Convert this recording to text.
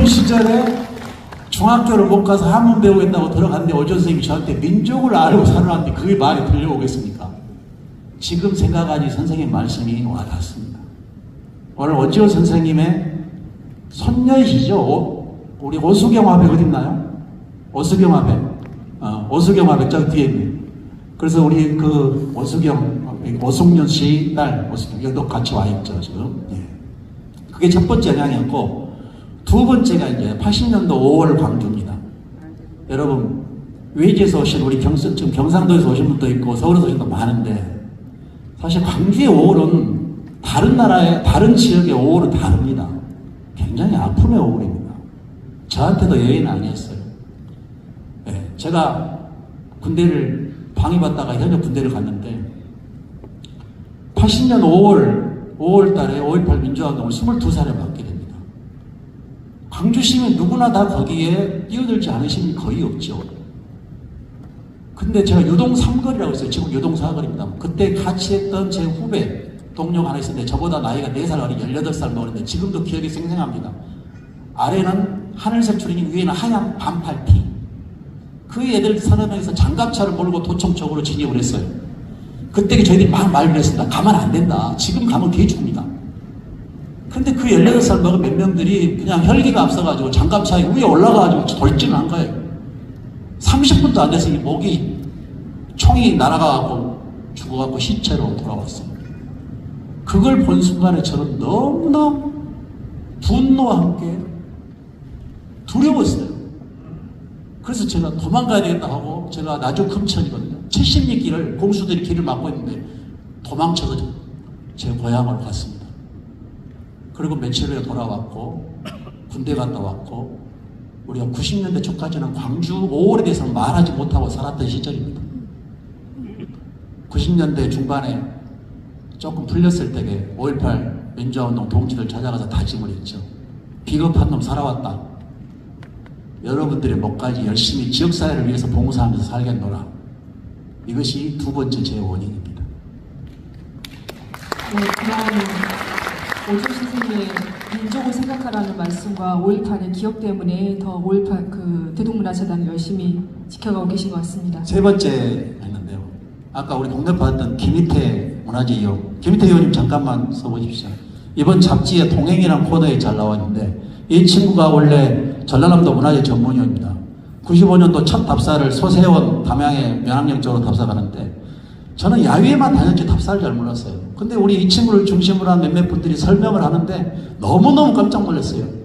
어린 시절에 중학교를 못 가서 한문 배우겠다고 들어갔는데 오조 선생님이 저한테 민족을 알고 살아났는데 그게 말이 들려오겠습니까? 지금 생각하니 선생님 말씀이 와닿습니다. 오늘 원지호 선생님의 손녀이시죠? 오- 우리 오수경 화백 어딨나요? 오수경 화백. 어, 오수경 화백 저기 뒤에 있네. 그래서 우리 그 오수경, 오승윤 씨 딸, 오수경, 여기도 같이 와 있죠, 지금. 예. 그게 첫 번째 영향이었고, 두 번째가 이제 80년도 5월 광주입니다. 여러분, 외지에서 오신 우리 경, 지금 경상도에서 오신 분도 있고, 서울에서 오신 분도 많은데, 사실 광주의 5월은 다른 나라의, 다른 지역의 5월은 다릅니다. 굉장히 아픔의 5월입니다. 저한테도 여행은 아니었어요. 예, 제가 군대를 방위받다가 현역 군대를 갔는데 80년 5월 5월 달에 5.18 민주화운동을 22살에 맡게 됩니다. 광주 시민 누구나 다 거기에 뛰어들지 분이 거의 없죠. 근데 제가 유동 3거리라고 있어요. 지금 유동 4거리입니다. 그때 같이 했던 제 후배 동료가 하나 있었는데 저보다 나이가 4살 어린 18살 먹었는데 지금도 기억이 생생합니다. 아래는 하늘색 추리닝 위에는 하얀 반팔 티. 그 애들 서너 명이서 장갑차를 몰고 도청 쪽으로 진입을 했어요. 그때 저희들이 막 말을 했습니다. 가면 안 된다. 지금 가면 개 죽습니다. 근데 그 18살 먹은 몇 명들이 그냥 혈기가 앞서가지고 장갑차 위에 올라가가지고 돌진을 한 거예요. 30분도 안 돼서 이 목이 총이 날아가고 죽어갖고 시체로 돌아왔습니다. 그걸 본 순간에 저는 너무나 분노와 함께 두려웠어요. 그래서 제가 도망가야 되겠다 하고 제가 나주 금천이거든요. 70리 길을 공수들이 길을 막고 있는데 도망쳐서 제 고향으로 갔습니다. 그리고 며칠 후에 돌아왔고 군대 갔다 왔고 우리가 90년대 초까지는 광주 5월에 대해서는 말하지 못하고 살았던 시절입니다. 90년대 중반에 조금 풀렸을 때에 5.18 민주화운동 동지들 찾아가서 다짐을 했죠. 비겁한 놈 살아왔다. 여러분들의 목까지 열심히 지역사회를 위해서 봉사하면서 살겠노라. 이것이 두 번째 제 원인입니다. 네, 선생님의 생각하라는 말씀과 5.18의 기억 때문에 더 5.18그 대동문화재단을 열심히 지켜가고 계신 것 같습니다. 세 번째 했는데요. 아까 우리 동네 봤던 김희태 문화재 의원. 김희태 의원님 잠깐만 써보십시오. 이번 잡지에 동행이라는 코너에 잘 나왔는데 이 친구가 원래 전라남도 문화재 전문위원입니다. 95년도 첫 답사를 소세원 담양의 면학령 쪽으로 답사 가는데 저는 야외에만 다녔지 답사를 잘 몰랐어요. 근데 우리 이 친구를 중심으로 한 몇몇 분들이 설명을 하는데 너무너무 깜짝 놀랐어요.